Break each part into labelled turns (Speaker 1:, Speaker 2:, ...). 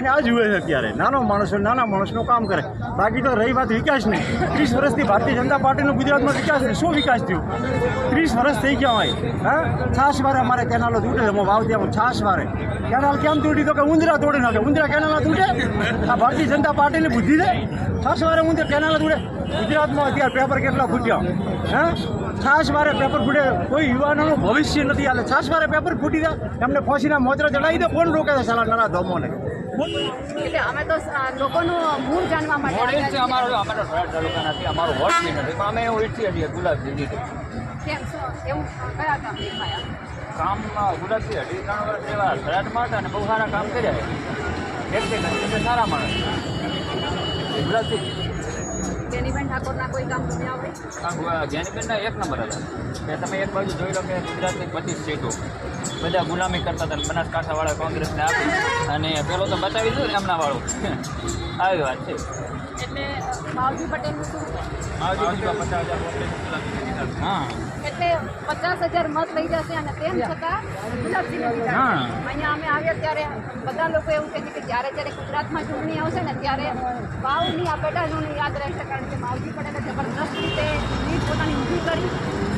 Speaker 1: વસ્તીને આ જુએ છે અત્યારે. નાનો માણસો નાના માણસનું કામ કરે. બાકી તો રહી વાત વિકાસની ત્રીસ વર્ષથી ભારતીય જનતા પાર્ટીનો ગુજરાતમાં વિકાસ નહીં. શું વિકાસ થયો? ત્રીસ વર્ષ થઈ ગયા હોય. હા? છાસ વારે અમારે કેનાલો તૂટે છે. વાવ ત્યાં છાસ વારે. કેનાલ કેમ તૂટી? તો કે ઉંદરા તોડી નાખે. ઉંદરા કેનાલ તૂટે? આ ભારતીય જનતા પાર્ટીની બુદ્ધિ છે? છાસ વારે ઉંદર કેનાલ તૂટે. ગુજરાતમાં અત્યારે પેપર કેટલા ફૂટ્યા? હા? છાસ વારે પેપર ફૂટે. કોઈ યુવાનોનું ભવિષ્ય નથી. હાલે છાસ વારે પેપર ફૂટી જાય. એમને ફોસીના મોતરા ચડાવી દે. કોણ રોકે છે સાલા નાના ધોમોને?
Speaker 2: એટલે અમે તો લોકોનું મૂળ જાણવા માટે
Speaker 3: છે અમારો અમારો થોડા તાલુકા નથી અમારો બી નથી પણ અમે એવું ઈચ્છીએ છીએ ગુલાબજી
Speaker 2: કેમ શું એવું કયા કામ
Speaker 3: ગુલાબજી અઢી ત્રણ વર્ષ જેવા સરાટમાં હતા અને બહુ સારા કામ કર્યા વ્યક્તિગત સારા માણસ. ગુલાબજી. એક નંબર હતા. કે તમે એક બાજુ જોઈ લો કે ગુજરાતની પચીસ સીટો. બધા ગુલામી કરતા હતા બનાસકાંઠાવાળા કોંગ્રેસને આપી. અને પેલો તો બતાવી દીધું એમના વાળું આવી વાત છે.
Speaker 2: એટલે માવજી પટેલનું શું છે?
Speaker 3: માવજી પચાસ હજાર હા.
Speaker 2: એટલે પચાસ હજાર મત લઈ જશે અને તેમ છતાં જીતાડશે.
Speaker 3: હા.
Speaker 2: અહીંયા અમે આવ્યા ત્યારે બધા લોકો એવું કહે છે કે જ્યારે જ્યારે ગુજરાતમાં ચૂંટણી આવશે ને ત્યારે વાવની આ પેટાચૂંટણી યાદ રહેશે કારણ કે માવજી પટેલે જબરદસ્ત રીતે જીત પોતાની ઊભી કરી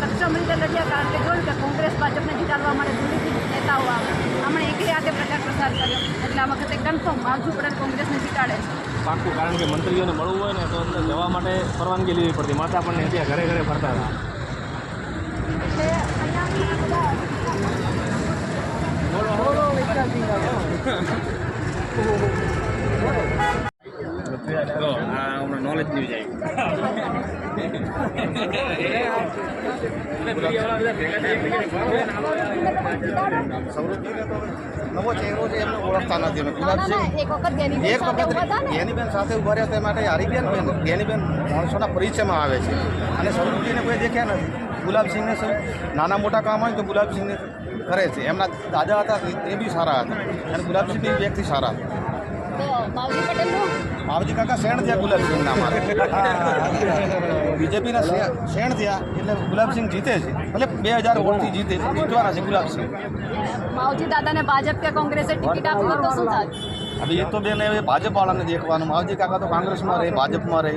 Speaker 2: સક્ષમ રીતે લડ્યા કારણ કે જોયું કે કોંગ્રેસ ભાજપને જીતાડવા માટે દિલ્હીથી નેતાઓ આવે. હમણાં એકલી હાથે પ્રચાર પ્રસાર કર્યો. એટલે આ વખતે કન્ફર્મ માવજી પટેલ કોંગ્રેસને જીતાડે
Speaker 4: પાક્કું કારણ કે મંત્રીઓને મળવું હોય ને તો અંદર જવા માટે પરવાનગી લેવી પડતી. માતા આપણને ત્યાં ઘરે ઘરે ફરતા હતા
Speaker 2: એટલે અહીંયા બધા
Speaker 4: તો આ હમણાં નોલેજ ન્યૂઝ
Speaker 5: સમૃદ્ધિને તો નવો ચહેરો છે એમને ઓળખતા નથી.
Speaker 2: એક વખત
Speaker 5: જ્ઞાનીબેન સાથે ઊભા રહ્યા તે માટે હરિબેન બેન જ્ઞાનીબેન માણસોના પરિચયમાં આવે છે. અને સમૃદ્ધિને કોઈ દેખ્યા નથી. ગુલાબસિંહને શું નાના મોટા કામ હોય તો ગુલાબસિંહને કરે છે. એમના દાદા હતા તે તે બી સારા હતા. અને ગુલાબસિંહ બી વ્યક્તિ સારા હતા.
Speaker 2: માવજી
Speaker 5: કાકા શેણ થયા ગુલાબસિંહના મારે. બીજેપીના શેણ. થયા એટલે ગુલાબસિંહ જીતે છે. એટલે બે હજાર વોટથી જીતે છે. જીતવાના છે ગુલાબસિંહ.
Speaker 2: માવજી દાદાને ભાજપ કે કોંગ્રેસે ટિકિટ આપી તો શું થાય?
Speaker 5: હવે એ તો બેન હવે ભાજપ વાળાને દેખવાનું. માવજી કાકા તો કોંગ્રેસમાં રહે ભાજપમાં રહે.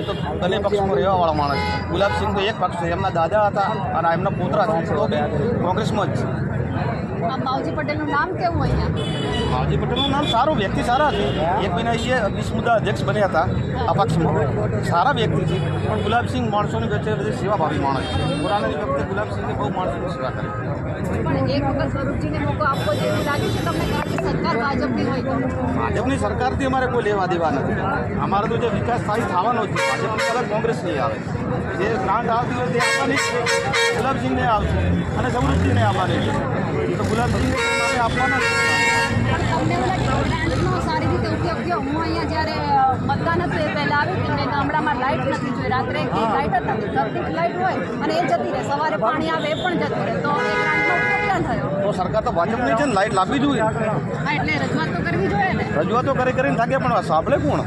Speaker 5: એ તો બંને પક્ષમાં રહેવા વાળા માણસ છે. ગુલાબસિંહ તો એક પક્ષ છે. એમના દાદા હતા અને એમના પોતરા છે તો કોંગ્રેસમાં જ છે.
Speaker 2: આ માવજી પટેલનું નામ કેવું અહીંયા?
Speaker 5: માવજી પટેલનું નામ સારું વ્યક્તિ સારા છે. એક મહિના એ વીસ મુદ્દા અધ્યક્ષ બન્યા હતા આ પક્ષમાં સારા વ્યક્તિ છે પણ ગુલાબસિંહ માણસોની વચ્ચે બધી સેવાભાવી માણસ છે. પુરાણાની વખતે ગુલાબસિંહની બહુ માણસોની સેવા કરી.
Speaker 2: પણ એક વખત સ્વરૂપજીને મોકો આપવો એવું લાગે છે તમને કારણ કે સરકાર ભાજપની હોય
Speaker 5: ભાજપની સરકારથી અમારે કોઈ લેવા દેવા નથી. અમારો તો જે વિકાસ થાય થવાનો છે. ભાજપની અલગ કોંગ્રેસ નહીં આવે. જે ગ્રાન્ટ આવતી હોય તે આપવાની ગુલાબસિંહને આવશે અને સમૃદ્ધિને આવવાની છે. તો આપવાના
Speaker 2: સારી રીતે ઉપયોગ થયો. હું અહીંયા જ્યારે મતદાન હતું એ પહેલાં આવી હતી મેં ગામડામાં લાઇટ નથી જોઈ. રાત્રે એક લાઇટ જ નથી ધરતી લાઇટ હોય અને એ જતી રહે. સવારે પાણી આવે એ પણ જતું રહે. તો એ ગ્રાન્ટનો ઉપયોગ ક્યાં થયો.
Speaker 5: તો સરકાર તો ભાજપની છે ને લાઇટ લાવવી જોઈએ.
Speaker 2: હા એટલે રજૂઆત તો કરવી જોઈએ ને.
Speaker 5: રજૂઆતો કરી કરીને થાકે પણ સાંભળે કોણ?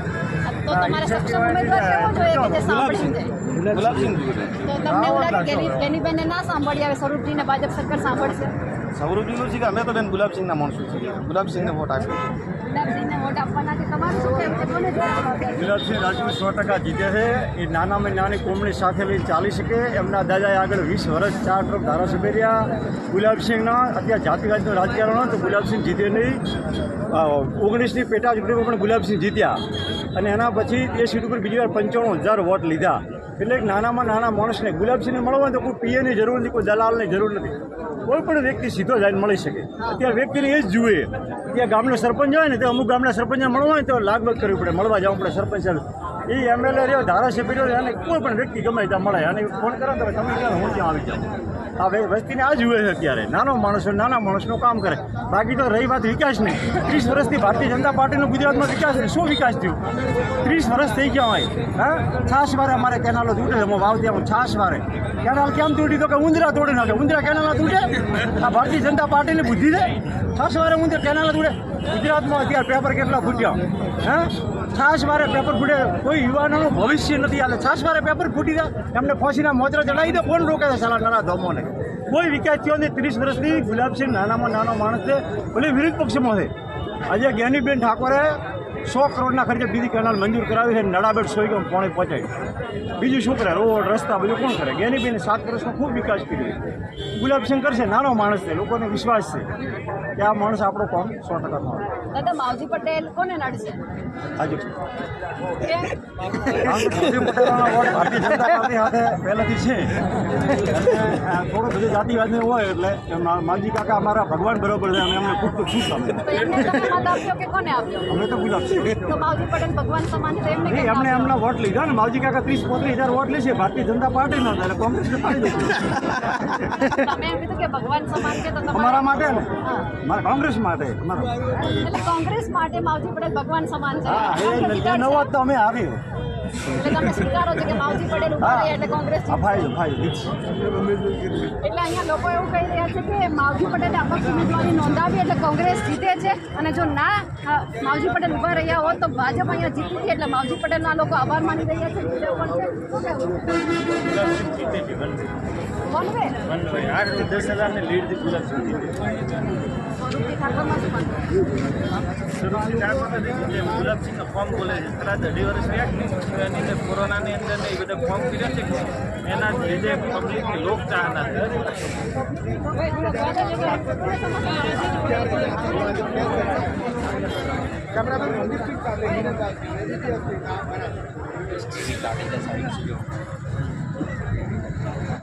Speaker 2: તો તમારે સક્ષમ ઉમેદવાર કેવો જોઈએ કે જે સાંભળી જાય
Speaker 5: ગુલાબસિંહ.
Speaker 2: તો તમને એવું લાગે કે ના સાંભળી આવે સ્વરૂપજીને ભાજપ સરકાર સાંભળશે?
Speaker 5: સૌરભજીનું છે કે અમે તો બેન ગુલાબસિંહના માણસો છીએ ગુલાબસિંહને વોટ આપીએ.
Speaker 2: ગુલાબસિંહને વોટ આપવાના છે. તમારું શું કહેવું છે? કોને જોડવા
Speaker 1: ગુલાબસિંહ રાજપૂત સો ટકા જીતે છે. એ નાનામાં નાની કોમની સાથે લઈને ચાલી શકે. એમના દાદાએ આગળ વીસ વર્ષ ચાર ટ્રક ધારાસભ્ય રહ્યા. ગુલાબસિંહના અત્યારે જાતિવાદનું રાજકારણ હોય તો ગુલાબસિંહ જીતે નહીં. ઓગણીસની પેટા ચૂંટણીમાં પણ ગુલાબસિંહ જીત્યા. અને એના પછી એ સીટ ઉપર બીજી વાર પંચાણું હજાર વોટ લીધા. એટલે એક નાનામાં નાના માણસને ગુલાબસિંહને મળવા તો કોઈ પીએની જરૂર નથી, કોઈ દલાલની જરૂર નથી. કોઈ પણ વ્યક્તિ સીધો જઈને મળી શકે. અત્યારે વ્યક્તિને એ જ જુએ ત્યાં ગામનો સરપંચ હોય ને તો અમુક ગામના સરપંચને મળવા હોય તો લાગવગ કરવી પડે, મળવા જવું પડે સરપંચ એ એમએલએ રહ્યો, ધારાસભ્ય રહ્યો, અને કોઈ પણ વ્યક્તિ ગમે ત્યાં મળે. અને ફોન કરો તો તમે ક્યાં હું ત્યાં આવી જાઉં. આ વસ્તીને આ જુએ છે અત્યારે. નાનો માણસો નાના માણસનું કામ કરે. બાકી તો રહી વાત વિકાસની ત્રીસ વર્ષથી ભારતીય જનતા પાર્ટીનો ગુજરાતમાં વિકાસ નહીં. શું વિકાસ થયો? ત્રીસ વર્ષ થઈ ગયા હોય. હા? છાસ વારે અમારે કેનાલો તૂટે હું વાવ ત્યાં છાસ વારે. કેનાલ કેમ તૂટી? તો કે ઉંદરા તોડી નાખે. ઉંદરા કેનાલ તૂટે? આ ભારતીય જનતા પાર્ટીની બુદ્ધિ છે. છાસ વારે ઉંદર કેનાલ તૂટે. ગુજરાતમાં અત્યારે પેપર કેટલા ફૂટ્યા? હા? છાશ મારે પેપર ફૂટે. કોઈ યુવાનોનું ભવિષ્ય નથી હાલે. છાશ મારે પેપર ફૂટી જાય એમને ફોસીના મોજરા ચડાવી દે. કોણ રોકે છે સાલા નાના ધોમોને? કોઈ વિકાસ થયો નથી ત્રીસ વર્ષથી ગુલાબસિંહ નાનામાં નાનો માણસ છે. ભલે વિરોધ પક્ષમાં છે. આજે જ્ઞાનીબેન ઠાકોરે સો કરોડના ખર્ચે બીજી કેનાલ મંજૂર કરાવી છે નડાબેટ સોઈ ગયો પોણે પહોંચાય બીજું શું કરે? રોડ રસ્તા બધું કોણ કરે? ગેનીબેને સાત વર્ષનો ખૂબ વિકાસ કર્યો ગુલાબસિંહ કરશે નાનો માણસ છે લોકોને વિશ્વાસ છે કે આ માણસ આપણો કામ સો ટકા
Speaker 2: દાદા માવજી પટેલ કોને નડશે?
Speaker 1: ભારતીય જનતા પાર્ટી સાથે પહેલેથી છે. થોડો બધું જાતિવાદને હોય એટલે માજી કાકા અમારા ભગવાન બરોબર છે અમે અમને ખૂબ ખૂબ ખુશ અમે
Speaker 2: તો એમને
Speaker 1: ગુલાબ
Speaker 2: તો માવજી પટેલ ભગવાન સમાન છે એમને કેમ
Speaker 1: એમને વોટ લીધા ને માવજી કાકા ત્રીસ પોત્રીસ હજાર વોટ લેશે ભારતીય જનતા પાર્ટી નો એટલે કોંગ્રેસને
Speaker 2: તમે એમ કીધું કે ભગવાન સમાન છે તો
Speaker 1: અમારા માટે મારા કોંગ્રેસ માટે
Speaker 2: એટલે કોંગ્રેસ માટે માવજી પટેલ ભગવાન સમાન છે.
Speaker 1: નવો તો અમે આવી
Speaker 2: એટલે તમે સ્વીકારો છો કે માવજી પટેલ
Speaker 1: ઊભા
Speaker 2: રહ્યા એટલે કોંગ્રેસ એટલે અહીંયા લોકો એવું કહી રહ્યા છે કે માવજી પટેલે અપક્ષ ઉમેદવારી નોંધાવી એટલે કોંગ્રેસ જીતે છે. અને જો ના માવજી પટેલ ઊભા રહ્યા હોત તો ભાજપ અહીંયા જીતી હતી એટલે માવજી પટેલના લોકો આભાર માની રહ્યા છે.
Speaker 1: દસ હજારની
Speaker 2: માનવું?
Speaker 6: ગુલાબસિંહનો ફોર્મ બોલે છે ખરા અઢી વર્ષ રહ્યા તો એની અંદર કોરોનાની અંદર ને એ બધા ફોર્મ કર્યા છે એના લીધે પબ્લિકની લોક ચાહના છે